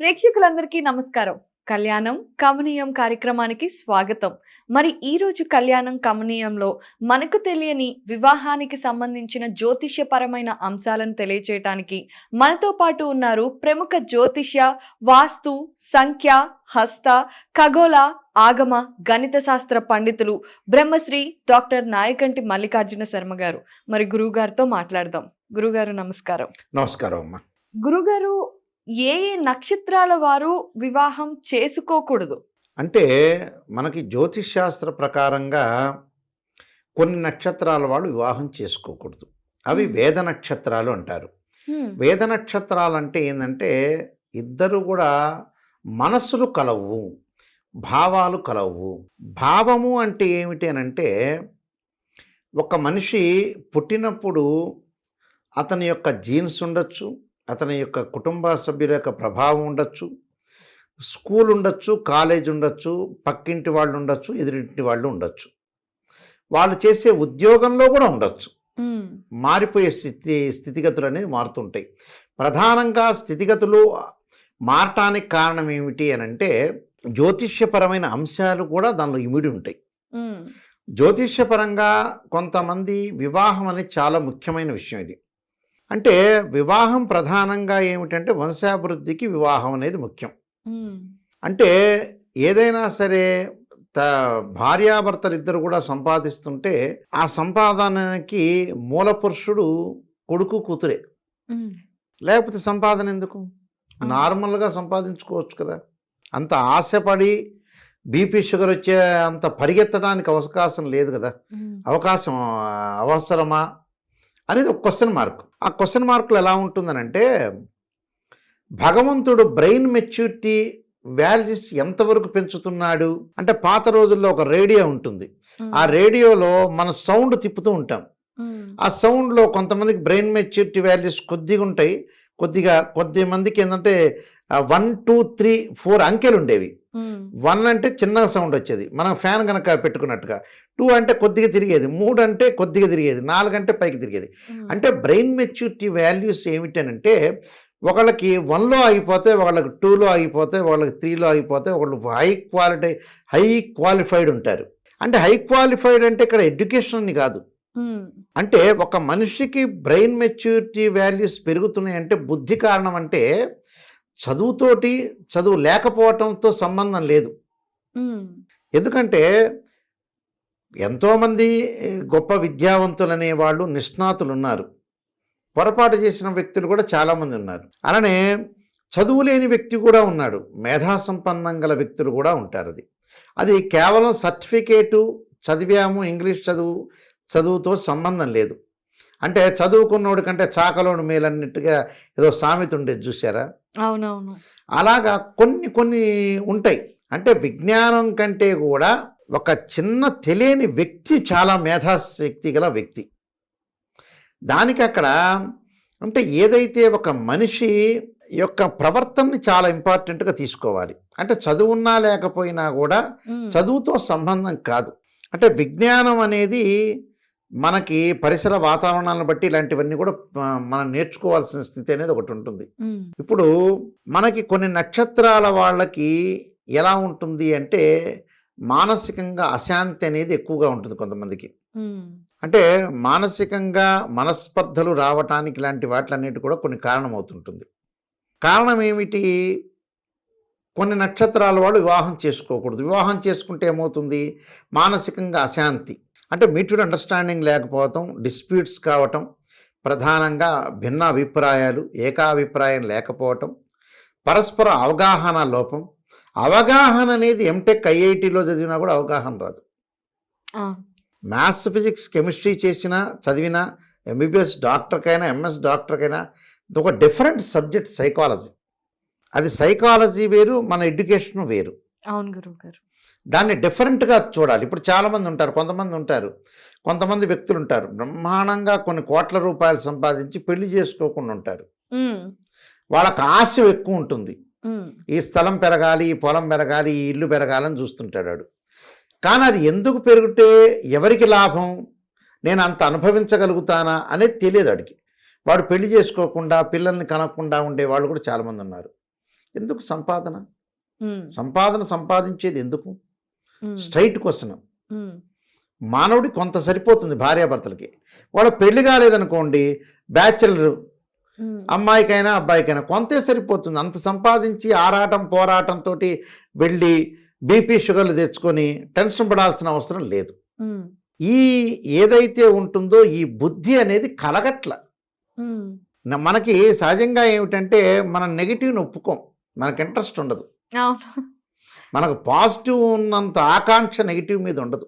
ప్రేక్షకులందరికీ నమస్కారం. కళ్యాణం కమనీయం కార్యక్రమానికి స్వాగతం. మరి ఈ రోజు కళ్యాణం కమనీయంలో మనకు తెలియని వివాహానికి సంబంధించిన జ్యోతిష్యపరమైన అంశాలను తెలియచేయటానికి మనతో పాటు ఉన్నారు ప్రముఖ జ్యోతిష్య వాస్తు సంఖ్య హస్త ఖగోళ ఆగమ గణిత శాస్త్ర పండితులు బ్రహ్మశ్రీ డాక్టర్ నాయకంటి మల్లికార్జున శర్మ గారు. మరి గురువు గారితో మాట్లాడదాం. గురుగారు నమస్కారం. నమస్కారం అమ్మా. గురుగారు ఏ ఏ నక్షత్రాల వారు వివాహం చేసుకోకూడదు? అంటే మనకి జ్యోతిష్ శాస్త్ర ప్రకారంగా కొన్ని నక్షత్రాల వాళ్ళు వివాహం చేసుకోకూడదు. అవి. వేద నక్షత్రాలు అంటారు. వేద నక్షత్రాలు అంటే ఏంటంటే ఇద్దరు కూడా మనసులు కలవు భావాలు కలవు. భావము అంటే ఏమిటి అని అంటే ఒక మనిషి పుట్టినప్పుడు అతని యొక్క జీన్స్ ఉండొచ్చు అతని యొక్క కుటుంబ సభ్యుల యొక్క ప్రభావం ఉండొచ్చు స్కూల్ ఉండొచ్చు కాలేజ్ ఉండొచ్చు పక్కింటి వాళ్ళు ఉండొచ్చు ఎదురింటి వాళ్ళు ఉండొచ్చు. వాళ్ళు చేసే ఉద్యోగంలో కూడా ఉండొచ్చు. మారిపోయే స్థితి స్థితిగతులు అనేది మారుతుంటాయి. ప్రధానంగా స్థితిగతులు మారటానికి కారణం ఏమిటి అని అంటే జ్యోతిష్యపరమైన అంశాలు కూడా దానిలో ఇమిడి ఉంటాయి. జ్యోతిష్యపరంగా కొంతమంది వివాహం అనేది చాలా ముఖ్యమైన విషయం ఇది. అంటే వివాహం ప్రధానంగా ఏమిటంటే వంశాభివృద్ధికి వివాహం అనేది ముఖ్యం. అంటే ఏదైనా సరే త భార్యాభర్తలు ఇద్దరు కూడా సంపాదిస్తుంటే ఆ సంపాదనకి మూల పురుషుడు కొడుకు కూతురే. లేకపోతే సంపాదన ఎందుకు? నార్మల్గా సంపాదించుకోవచ్చు కదా. అంత ఆశపడి బీపీ షుగర్ వచ్చే అంత పరిగెత్తడానికి అవకాశం లేదు కదా. అవకాశం అవసరమా? అనేది ఒక క్వశ్చన్ మార్క్ ఆ క్వశ్చన్ మార్కులు ఎలా ఉంటుందనంటే భగవంతుడు బ్రెయిన్ మెచ్యూరిటీ వాల్యూస్ ఎంతవరకు పెంచుతున్నాడు? అంటే పాత రోజుల్లో ఒక రేడియో ఉంటుంది. ఆ రేడియోలో మన సౌండ్ తిప్పుతూ ఉంటాం. ఆ సౌండ్లో కొంతమందికి బ్రెయిన్ మెచ్యూరిటీ వాల్యూస్ కొద్దిగా ఉంటాయి. కొద్దిగా కొద్ది మందికి ఏంటంటే వన్ టూ త్రీ ఫోర్ అంకెలు ఉండేవి వన్ అంటే చిన్నగా సౌండ్ వచ్చేది. మనం ఫ్యాన్ కనుక పెట్టుకున్నట్టుగా. టూ అంటే కొద్దిగా తిరిగేది. మూడు అంటే కొద్దిగా తిరిగేది. నాలుగు అంటే పైకి తిరిగేది. అంటే బ్రెయిన్ మెచ్యూరిటీ వాల్యూస్ ఏమిటనంటే ఒకళ్ళకి వన్లో ఆగిపోతే వాళ్ళకి టూలో ఆగిపోతే వాళ్ళకి త్రీలో ఆగిపోతే వాళ్ళు హై క్వాలిటీ హై క్వాలిఫైడ్ ఉంటారు. అంటే హై క్వాలిఫైడ్ అంటే ఇక్కడ ఎడ్యుకేషన్ అని కాదు. అంటే ఒక మనిషికి బ్రెయిన్ మెచ్యూరిటీ వాల్యూస్ పెరుగుతున్నాయి అంటే బుద్ధి కారణం అంటే చదువుతోటి చదువు లేకపోవటంతో సంబంధం లేదు. ఎందుకంటే ఎంతోమంది గొప్ప విద్యావంతులు వాళ్ళు నిష్ణాతులు ఉన్నారు పొరపాటు చేసిన వ్యక్తులు కూడా చాలామంది ఉన్నారు. అలానే చదువు లేని వ్యక్తి కూడా ఉన్నాడు. మేధా సంపన్నం గల వ్యక్తులు కూడా ఉంటారు అది. అది కేవలం సర్టిఫికేటు చదివాము ఇంగ్లీష్ చదువు చదువుతో సంబంధం లేదు. అంటే చదువుకున్నోడి కంటే చాకలోడు మేలన్నట్టుగా ఏదో సామెత ఉండేది చూసారా అవునవును. అలాగా కొన్ని కొన్ని ఉంటాయి. అంటే విజ్ఞానం కంటే కూడా ఒక చిన్న తెలియని వ్యక్తి చాలా మేధాశక్తి గల వ్యక్తి. దానికి అక్కడ అంటే ఏదైతే ఒక మనిషి యొక్క ప్రవర్తనని చాలా ఇంపార్టెంట్గా తీసుకోవాలి. అంటే చదువున్నా లేకపోయినా కూడా చదువుతో సంబంధం కాదు. అంటే విజ్ఞానం అనేది మనకి పరిసర వాతావరణాలను బట్టి ఇలాంటివన్నీ కూడా మనం నేర్చుకోవాల్సిన స్థితి అనేది ఒకటి ఉంటుంది. ఇప్పుడు మనకి కొన్ని నక్షత్రాల వాళ్ళకి ఎలా ఉంటుంది అంటే మానసికంగా అశాంతి అనేది ఎక్కువగా ఉంటుంది కొంతమందికి. అంటే మానసికంగా మనస్పర్ధలు రావటానికి ఇలాంటి వాటిలన్నిటి కూడా కొన్ని కారణం అవుతుంటుంది కారణం ఏమిటి? కొన్ని నక్షత్రాల వాళ్ళు వివాహం చేసుకోకూడదు. వివాహం చేసుకుంటే ఏమవుతుంది? మానసికంగా అశాంతి. అంటే మ్యూచువల్ అండర్స్టాండింగ్ లేకపోవటం డిస్ప్యూట్స్ కావటం ప్రధానంగా భిన్న అభిప్రాయాలు ఏకాభిప్రాయం లేకపోవటం పరస్పర అవగాహన లోపం. అవగాహన అనేది ఎంటెక్ ఐఐటిలో చదివినా కూడా అవగాహన రాదు. మ్యాథ్స్ ఫిజిక్స్ కెమిస్ట్రీ చేసిన చదివిన ఎంబీబీఎస్ డాక్టర్కైనా ఎంఎస్ డాక్టర్కైనా ఒక డిఫరెంట్ సబ్జెక్ట్ సైకాలజీ అది సైకాలజీ వేరు మన ఎడ్యుకేషన్ వేరు. అవును గురువు గారు. దాన్ని డిఫరెంట్గా చూడాలి. ఇప్పుడు చాలామంది ఉంటారు కొంతమంది ఉంటారు కొంతమంది వ్యక్తులు ఉంటారు. బ్రహ్మాండంగా కొన్ని కోట్ల రూపాయలు సంపాదించి పెళ్ళి చేసుకోకుండా ఉంటారు. వాళ్ళకి ఆశ ఎక్కువ ఉంటుంది. ఈ స్థలం పెరగాలి ఈ పొలం పెరగాలి ఈ ఇల్లు పెరగాలని చూస్తుంటాడు వాడు. కానీ అది ఎందుకు పెరిగితే ఎవరికి లాభం? నేను అంత అనుభవించగలుగుతానా అనేది తెలియదు వాడికి. వాడు పెళ్ళి చేసుకోకుండా పిల్లల్ని కనకుండా ఉండే వాళ్ళు కూడా చాలామంది ఉన్నారు. ఎందుకు సంపాదన? సంపాదన సంపాదించేది ఎందుకు? Straight question. మానవుడి కొంత సరిపోతుంది భార్యాభర్తలకి. వాళ్ళ పెళ్ళి కాలేదనుకోండి బ్యాచులర్. అమ్మాయికైనా అబ్బాయికైనా కొంతే సరిపోతుంది. అంత సంపాదించి ఆరాటం పోరాటంతో వెళ్ళి బీపీ షుగర్లు తెచ్చుకొని టెన్షన్ పడాల్సిన అవసరం లేదు. ఈ ఏదైతే ఉంటుందో ఈ బుద్ధి అనేది కలగట్ల. మనకి సహజంగా ఏమిటంటే మనం నెగిటివ్ని ఒప్పుకోం. మనకు ఇంట్రెస్ట్ ఉండదు. మనకు పాజిటివ్ ఉన్నంత ఆకాంక్ష నెగిటివ్ మీద ఉండదు.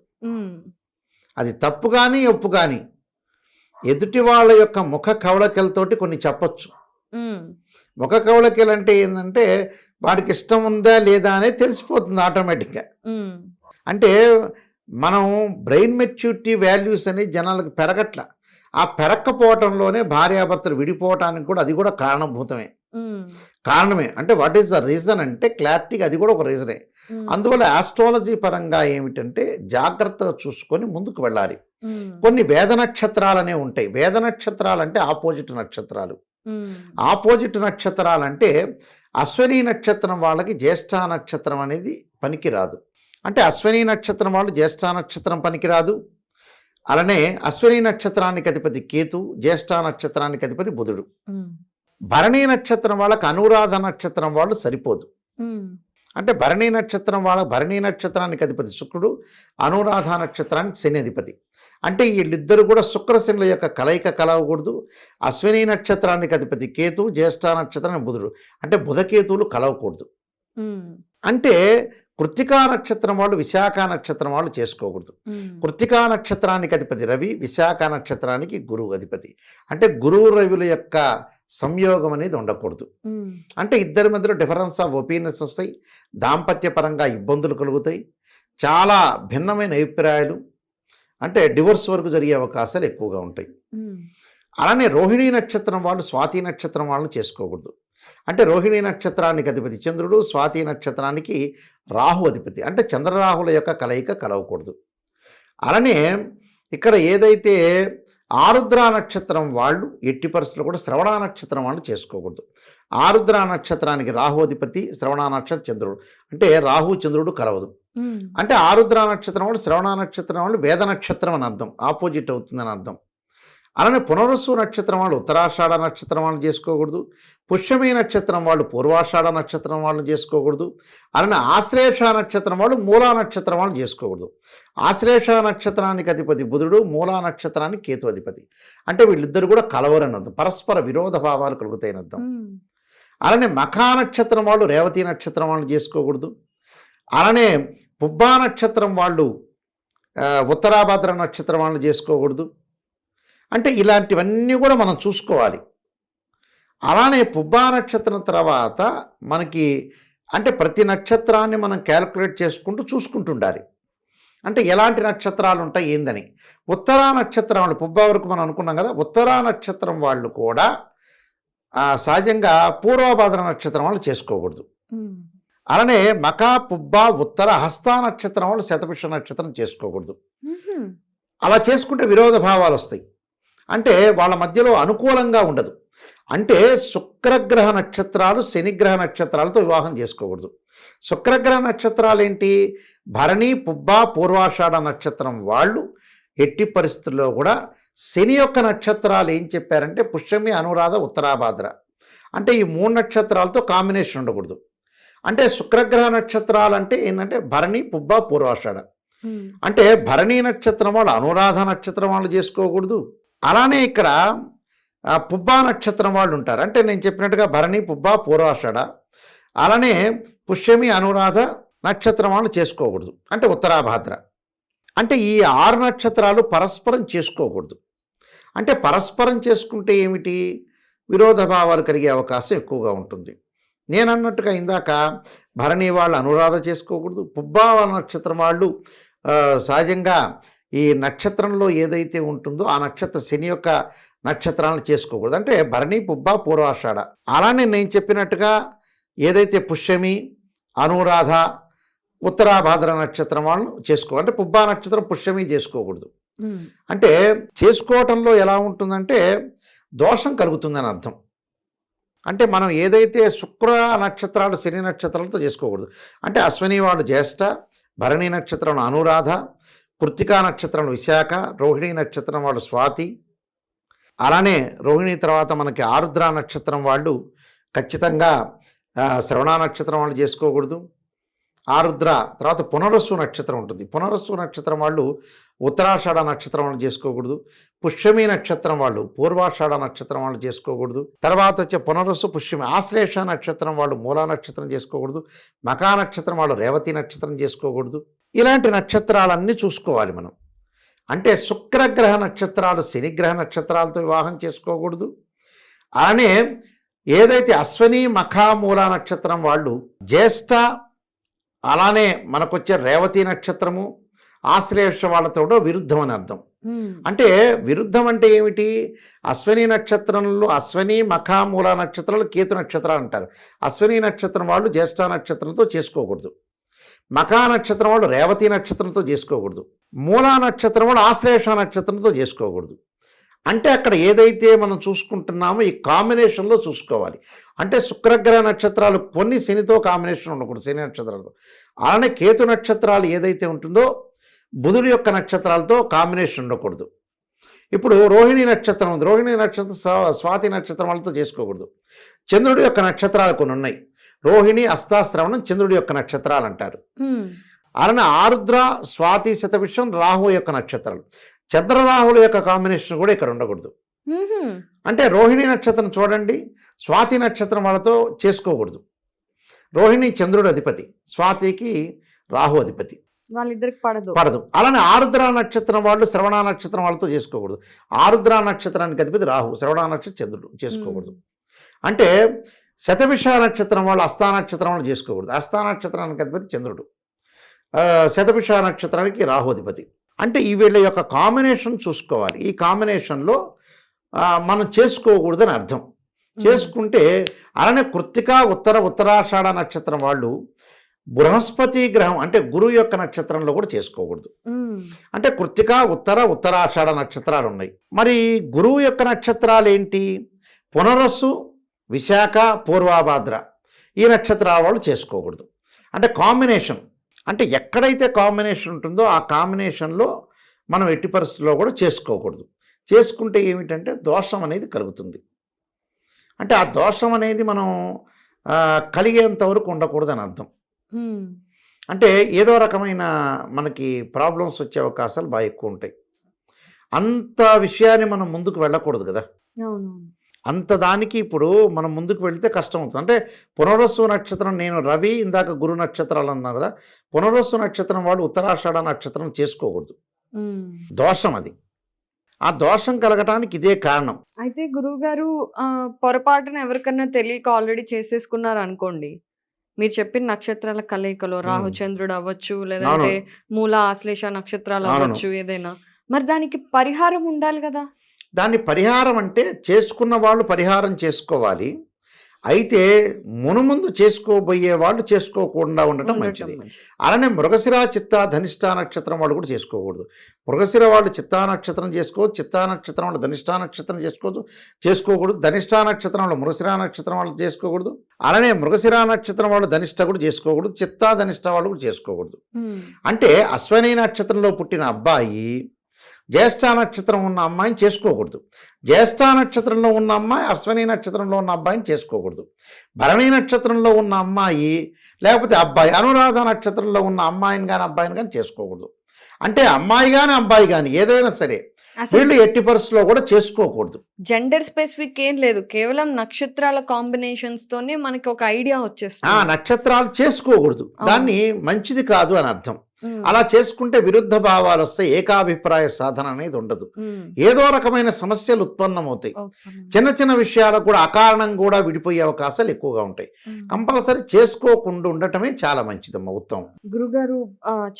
అది తప్పు కానీ ఒప్పు కానీ ఎదుటి వాళ్ళ యొక్క ముఖ కవళకెలతోటి కొన్ని చెప్పొచ్చు. ముఖ కవళకెలు అంటే ఏంటంటే వాడికి ఇష్టం ఉందా లేదా అనేది తెలిసిపోతుంది ఆటోమేటిక్గా. అంటే మనం బ్రెయిన్ మెచ్యూరిటీ వాల్యూస్ అనేది జనాలకు పెరగట్ల. ఆ పెరక్కపోవటంలోనే భార్యాభర్తలు విడిపోవటానికి కూడా అది కూడా కారణభూతమే. కారణమే. అంటే వాట్ ఈస్ ద రీజన్ అంటే క్లారిటీగా అది కూడా ఒక రీజనే అందువల్ల ఆస్ట్రాలజీ పరంగా ఏమిటంటే జాగ్రత్తగా చూసుకొని ముందుకు వెళ్ళాలి. కొన్ని వేద నక్షత్రాలనే ఉంటాయి. వేద నక్షత్రాలు అంటే ఆపోజిట్ నక్షత్రాలు. ఆపోజిట్ నక్షత్రాలు అంటే అశ్వని నక్షత్రం వాళ్ళకి జ్యేష్ఠ నక్షత్రం అనేది పనికిరాదు. అంటే అశ్వని నక్షత్రం వాళ్ళు జ్యేష్ఠ నక్షత్రం పనికిరాదు. అలానే అశ్వని నక్షత్రానికి అధిపతి కేతు జ్యేష్ఠ నక్షత్రానికి అధిపతి బుధుడు. భరణి నక్షత్రం వాళ్ళకి అనురాధ నక్షత్రం వాళ్ళు సరిపోదు. అంటే భరణి నక్షత్రం వాళ్ళ భరణి నక్షత్రానికి అధిపతి శుక్రుడు అనురాధ నక్షత్రానికి శని అధిపతి. అంటే వీళ్ళిద్దరు కూడా శుక్రశనుల యొక్క కలయిక కలవకూడదు. అశ్విని నక్షత్రానికి అధిపతి కేతు జ్యేష్ఠ నక్షత్రానికి బుధుడు. అంటే బుధకేతువులు కలవకూడదు. అంటే కృత్తికా నక్షత్రం వాళ్ళు విశాఖ నక్షత్రం వాళ్ళు చేసుకోకూడదు. కృత్తికా నక్షత్రానికి అధిపతి రవి విశాఖ నక్షత్రానికి గురువు అధిపతి. అంటే గురువు రవిల యొక్క సంయోగం అనేది ఉండకూడదు అంటే ఇద్దరి మధ్యలో డిఫరెన్స్ ఆఫ్ ఒపీనియన్స్ వస్తాయి దాంపత్యపరంగా ఇబ్బందులు కలుగుతాయి చాలా భిన్నమైన అభిప్రాయాలు అంటే డివోర్స్ వరకు జరిగే అవకాశాలు ఎక్కువగా ఉంటాయి. అలానే రోహిణీ నక్షత్రం వాళ్ళు స్వాతి నక్షత్రం వాళ్ళని చేసుకోకూడదు. అంటే రోహిణీ నక్షత్రానికి అధిపతి చంద్రుడు స్వాతి నక్షత్రానికి రాహు అధిపతి అంటే చంద్రరాహుల యొక్క కలయిక కలవకూడదు. అలానే ఇక్కడ ఏదైతే ఆరుద్ర నక్షత్రం వాళ్ళు ఎట్టి పరిస్థితుల్లో కూడా శ్రవణ నక్షత్రం వాళ్ళు చేసుకోకూడదు. ఆరుద్ర నక్షత్రానికి రాహు అధిపతి శ్రవణ నక్షత్రం చంద్రుడు. అంటే రాహు చంద్రుడు కలవదు. అంటే ఆరుద్ర నక్షత్రం వాళ్ళు శ్రవణ నక్షత్రం వాళ్ళు వేద నక్షత్రం అని అర్థం. ఆపోజిట్ అవుతుందని అర్థం. అలానే పునరుసు నక్షత్రం వాళ్ళు ఉత్తరాషాఢ నక్షత్రం వాళ్ళు చేసుకోకూడదు. పుష్యమి నక్షత్రం వాళ్ళు పూర్వాషాఢ నక్షత్రం వాళ్ళు చేసుకోకూడదు. అలానే ఆశ్లేష నక్షత్రం వాళ్ళు మూలా నక్షత్రం వాళ్ళు చేసుకోకూడదు. ఆశ్లేష నక్షత్రానికి అధిపతి బుధుడు మూలా నక్షత్రానికి కేతు అధిపతి. అంటే వీళ్ళిద్దరు కూడా కలవరని అర్థం పరస్పర విరోధ భావాలు కలుగుతాయని అర్థం అలానే మఖా నక్షత్రం వాళ్ళు రేవతి నక్షత్రం వాళ్ళు చేసుకోకూడదు. అలానే పుబ్బా నక్షత్రం వాళ్ళు ఉత్తరాభద్ర నక్షత్రం వాళ్ళు చేసుకోకూడదు. అంటే ఇలాంటివన్నీ కూడా మనం చూసుకోవాలి. అలానే పుబ్బా నక్షత్రం తర్వాత మనకి అంటే ప్రతి నక్షత్రాన్ని మనం క్యాలిక్యులేట్ చేసుకుంటూ చూసుకుంటుండాలి. అంటే ఎలాంటి నక్షత్రాలు ఉంటాయి ఏందని. ఉత్తరా నక్షత్రం వాళ్ళు పుబ్బా వరకు మనం అనుకున్నాం కదా ఉత్తరా నక్షత్రం వాళ్ళు కూడా సహజంగా పూర్వభద్ర నక్షత్రం వాళ్ళు చేసుకోకూడదు. అలానే మకా పుబ్బా ఉత్తర హస్త నక్షత్రం వాళ్ళు శతభిష నక్షత్రం చేసుకోకూడదు. అలా చేసుకుంటే విరోధ భావాలు వస్తాయి. అంటే వాళ్ళ మధ్యలో అనుకూలంగా ఉండదు. అంటే శుక్రగ్రహ నక్షత్రాలు శనిగ్రహ నక్షత్రాలతో వివాహం చేసుకోకూడదు. శుక్రగ్రహ నక్షత్రాలు ఏంటి భరణి పుబ్బా పూర్వాషాఢ నక్షత్రం వాళ్ళు ఎట్టి పరిస్థితుల్లో కూడా శని యొక్క నక్షత్రాలు ఏం చెప్పారంటే పుష్యమి అనురాధ ఉత్తరాభాద్ర. అంటే ఈ మూడు నక్షత్రాలతో కాంబినేషన్ ఉండకూడదు. అంటే శుక్రగ్రహ నక్షత్రాలు అంటే ఏంటంటే భరణి పుబ్బా పూర్వాషాఢ. అంటే భరణి నక్షత్రం వాళ్ళు అనురాధ నక్షత్రం వాళ్ళు చేసుకోకూడదు. అలానే ఇక్కడ ఆ, పుబ్బా నక్షత్రం వాళ్ళు ఉంటారు. అంటే నేను చెప్పినట్టుగా భరణి పుబ్బా పూర్వాషాఢ. అలానే పుష్యమి అనురాధ నక్షత్రం వాళ్ళు చేసుకోకూడదు. అంటే ఉత్తరాభాద్ర. అంటే ఈ ఆరు నక్షత్రాలు పరస్పరం చేసుకోకూడదు. అంటే పరస్పరం చేసుకుంటే ఏమిటి? విరోధ భావాలు కలిగే అవకాశం ఎక్కువగా ఉంటుంది. నేను అన్నట్టుగా ఇందాక భరణి వాళ్ళు అనురాధ చేసుకోకూడదు. పుబ్బా వాళ్ళ నక్షత్రం వాళ్ళు సహజంగా ఈ నక్షత్రంలో ఏదైతే ఉంటుందో ఆ నక్షత్ర శని యొక్క నక్షత్రాలను చేసుకోకూడదు. అంటే భరణి పుబ్బ పూర్వాషాఢ. అలానే నేను చెప్పినట్టుగా ఏదైతే పుష్యమి అనురాధ ఉత్తరాభాద్ర నక్షత్రం వాళ్ళను చేసుకో అంటే పుబ్బా నక్షత్రం పుష్యమి చేసుకోకూడదు. అంటే చేసుకోవటంలో ఎలా ఉంటుందంటే దోషం కలుగుతుందని అర్థం. అంటే మనం ఏదైతే శుక్ర నక్షత్రాలు శని నక్షత్రాలతో చేసుకోకూడదు. అంటే అశ్విని వాళ్ళు జ్యేష్ఠ భరణి నక్షత్రం అనురాధ కృత్తికా నక్షత్రం విశాఖ రోహిణి నక్షత్రం వాళ్ళు స్వాతి అలానే రోహిణి తర్వాత మనకి ఆరుద్ర నక్షత్రం వాళ్ళు ఖచ్చితంగా శ్రవణ నక్షత్రం వాళ్ళు చేసుకోకూడదు. ఆరుద్ర తర్వాత పునరస్సు నక్షత్రం ఉంటుంది. పునరస్సు నక్షత్రం వాళ్ళు ఉత్తరాషాఢ నక్షత్రం వాళ్ళు చేసుకోకూడదు. పుష్యమి నక్షత్రం వాళ్ళు పూర్వాషాఢ నక్షత్రం వాళ్ళు చేసుకోకూడదు. తర్వాత వచ్చే పునరస్సు పుష్యమి ఆశ్లేష నక్షత్రం వాళ్ళు మూలా నక్షత్రం చేసుకోకూడదు. మకా నక్షత్రం వాళ్ళు రేవతి నక్షత్రం చేసుకోకూడదు. ఇలాంటి నక్షత్రాలన్నీ చూసుకోవాలి మనం. అంటే శుక్రగ్రహ నక్షత్రాలు శనిగ్రహ నక్షత్రాలతో వివాహం చేసుకోకూడదు. అలానే ఏదైతే అశ్వని మఖా మూల నక్షత్రం వాళ్ళు జ్యేష్ఠ అలానే మనకొచ్చే రేవతి నక్షత్రము ఆశ్లేష వాళ్ళతో కూడా విరుద్ధం అని అర్థం. అంటే విరుద్ధం అంటే ఏమిటి? అశ్వని నక్షత్రంలో అశ్వని మఖా మూల నక్షత్రాలు కేతు నక్షత్రాలు అంటారు. అశ్వని నక్షత్రం వాళ్ళు జ్యేష్ఠ నక్షత్రంతో చేసుకోకూడదు. మకా నక్షత్రం వాళ్ళు రేవతి నక్షత్రంతో చేసుకోకూడదు. మూలా నక్షత్రం వాళ్ళు ఆశ్లేష నక్షత్రంతో చేసుకోకూడదు. అంటే అక్కడ ఏదైతే మనం చూసుకుంటున్నామో ఈ కాంబినేషన్లో చూసుకోవాలి. అంటే శుక్రగ్రహ నక్షత్రాలు కొన్ని శనితో కాంబినేషన్ ఉండకూడదు శని నక్షత్రాలతో. అలానే కేతు నక్షత్రాలు ఏదైతే ఉంటుందో బుధుడి యొక్క నక్షత్రాలతో కాంబినేషన్ ఉండకూడదు. ఇప్పుడు రోహిణి నక్షత్రం ఉంది. రోహిణి నక్షత్రం స్వాతి నక్షత్రం వాళ్ళతో చేసుకోకూడదు. చంద్రుడి యొక్క నక్షత్రాలు కొన్ని ఉన్నాయి. రోహిణి అస్తాశ్రవణం చంద్రుడి యొక్క నక్షత్రాలు అంటారు అలానే ఆరుద్ర స్వాతి శతవిషం రాహు యొక్క నక్షత్రాలు. చంద్రరాహుల యొక్క కాంబినేషన్ కూడా ఇక్కడ ఉండకూడదు. అంటే రోహిణి నక్షత్రం చూడండి స్వాతి నక్షత్రం వాళ్ళతో చేసుకోకూడదు. రోహిణి చంద్రుడు అధిపతి స్వాతికి రాహు అధిపతి. వాళ్ళిద్దరికి పడదు. పడదు. అలానే ఆరుద్ర నక్షత్రం వాళ్ళు శ్రవణ నక్షత్రం వాళ్ళతో చేసుకోకూడదు. ఆరుద్ర నక్షత్రానికి అధిపతి రాహు శ్రవణ నక్షత్రం చంద్రుడు చేసుకోకూడదు. అంటే శతవిష నక్షత్రం వాళ్ళు అస్థా నక్షత్రం వాళ్ళు చేసుకోకూడదు. అస్థా నక్షత్రానికి అధిపతి చంద్రుడు. శతభిష నక్షత్రానికి రాహు అధిపతి అంటే ఈ వీళ్ళ యొక్క కాంబినేషన్ చూసుకోవాలి. ఈ కాంబినేషన్లో మనం చేసుకోకూడదని అర్థం. చేసుకుంటే అలానే కృత్తిక ఉత్తర ఉత్తరాషాఢ నక్షత్రం వాళ్ళు బృహస్పతి గ్రహం అంటే గురువు యొక్క నక్షత్రంలో కూడా చేసుకోకూడదు. అంటే కృత్తిక ఉత్తర ఉత్తరాషాఢ నక్షత్రాలు ఉన్నాయి మరి గురువు యొక్క నక్షత్రాలు ఏంటి? పునరస్సు విశాఖ పూర్వాభాద్ర ఈ నక్షత్రాల వాళ్ళు చేసుకోకూడదు. అంటే కాంబినేషన్ అంటే ఎక్కడైతే కాంబినేషన్ ఉంటుందో ఆ కాంబినేషన్లో మనం ఎట్టి పరిస్థితుల్లో కూడా చేసుకోకూడదు. చేసుకుంటే ఏమిటంటే దోషం అనేది కలుగుతుంది. అంటే ఆ దోషం అనేది మనం కలిగేంత వరకు ఉండకూడదని అర్థం. అంటే ఏదో రకమైన మనకి ప్రాబ్లమ్స్ వచ్చే అవకాశాలు బాగా ఎక్కువ ఉంటాయి. అంత విషయాన్ని మనం ముందుకు వెళ్ళకూడదు కదా. అంత దానికి ఇప్పుడు మనం ముందుకు వెళ్తే కష్టం అవుతుంది అంటే పునరస్సు నక్షత్రం నేను రవి ఇందాక గురు నక్షత్రాలు అన్నా కదా పునరస్సు నక్షత్రం వాళ్ళు ఉత్తరాషాఢ నక్షత్రం చేసుకోకూడదు. దోషం అది. ఆ దోషం కలగటానికి ఇదే కారణం. అయితే గురువు గారు పొరపాటున ఎవరికన్నా తెలియక ఆల్రెడీ చేసేసుకున్నారు అనుకోండి మీరు చెప్పిన నక్షత్రాల కలయికలో రాహు మ్మ్. చంద్రుడు అవ్వచ్చు లేదంటే మూల ఆశ్లేష నక్షత్రాలు. అవ్వచ్చు ఏదైనా. మరి దానికి పరిహారం ఉండాలి కదా. దాని పరిహారం అంటే చేసుకున్న వాళ్ళు పరిహారం చేసుకోవాలి. అయితే మునుముందు చేసుకోబోయే వాళ్ళు చేసుకోకుండా ఉండటం మంచిది. అలానే మృగశిర చిత్త ధనిష్ట నక్షత్రం వాళ్ళు కూడా చేసుకోకూడదు. మృగశిర వాళ్ళు చిత్తా నక్షత్రం చేసుకోవచ్చు చిత్తా నక్షత్రం వాళ్ళు ధనిష్టా నక్షత్రం చేసుకోవచ్చు చేసుకోకూడదు. ధనిష్టా నక్షత్రం వాళ్ళు మృగశిర నక్షత్రం వాళ్ళు చేసుకోకూడదు. అలానే మృగశిర నక్షత్రం వాళ్ళు ధనిష్ట కూడా చేసుకోకూడదు. చిత్తా ధనిష్ట వాళ్ళు కూడా చేసుకోకూడదు. అంటే అశ్వని నక్షత్రంలో పుట్టిన అబ్బాయి జ్యేష్ఠ నక్షత్రం ఉన్న అమ్మాయిని చేసుకోకూడదు. జ్యేష్ఠ నక్షత్రంలో ఉన్న అమ్మాయి అశ్వని నక్షత్రంలో ఉన్న అబ్బాయిని చేసుకోకూడదు. భరణి నక్షత్రంలో ఉన్న అమ్మాయి లేకపోతే అబ్బాయి అనురాధ నక్షత్రంలో ఉన్న అమ్మాయిని కానీ అబ్బాయిని కానీ చేసుకోకూడదు. అంటే అమ్మాయి కానీ అబ్బాయి కానీ ఏదైనా సరే వీళ్ళు ఎట్టి పరిస్థితుల్లో కూడా చేసుకోకూడదు. జెండర్ స్పెసిఫిక్ ఏం లేదు. కేవలం నక్షత్రాల కాంబినేషన్స్ తోనే మనకి ఒక ఐడియా ఆ వచ్చేస్తుంది నక్షత్రాలు చేసుకోకూడదు. దాన్ని మంచిది కాదు అని అర్థం. అలా చేసుకుంటే విరుద్ధ భావాలు వస్తాయి ఏకాభిప్రాయ సాధన అనేది ఉండదు. ఏదో రకమైన సమస్యలు ఉత్పన్నమవుతాయి. చిన్న చిన్న విషయాలకు కూడా అకారణం కూడా విడిపోయే అవకాశాలు ఎక్కువగా ఉంటాయి. కంపల్సరీ చేసుకోకుండా ఉండటమే చాలా మంచిదమ్మా ఉత్తమం. గురుగారు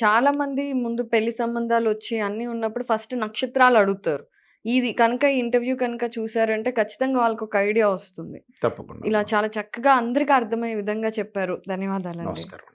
చాలా మంది ముందు పెళ్ళి సంబంధాలు వచ్చి అన్ని ఉన్నప్పుడు ఫస్ట్ నక్షత్రాలు అడుగుతారు. ఇది కనుక ఇంటర్వ్యూ కనుక చూసారంటే ఖచ్చితంగా వాళ్ళకి ఒక ఐడియా వస్తుంది. తప్పకుండా ఇలా చాలా చక్కగా అందరికీ అర్థమయ్యే విధంగా చెప్పారు. ధన్యవాదాలండి. నమస్కారం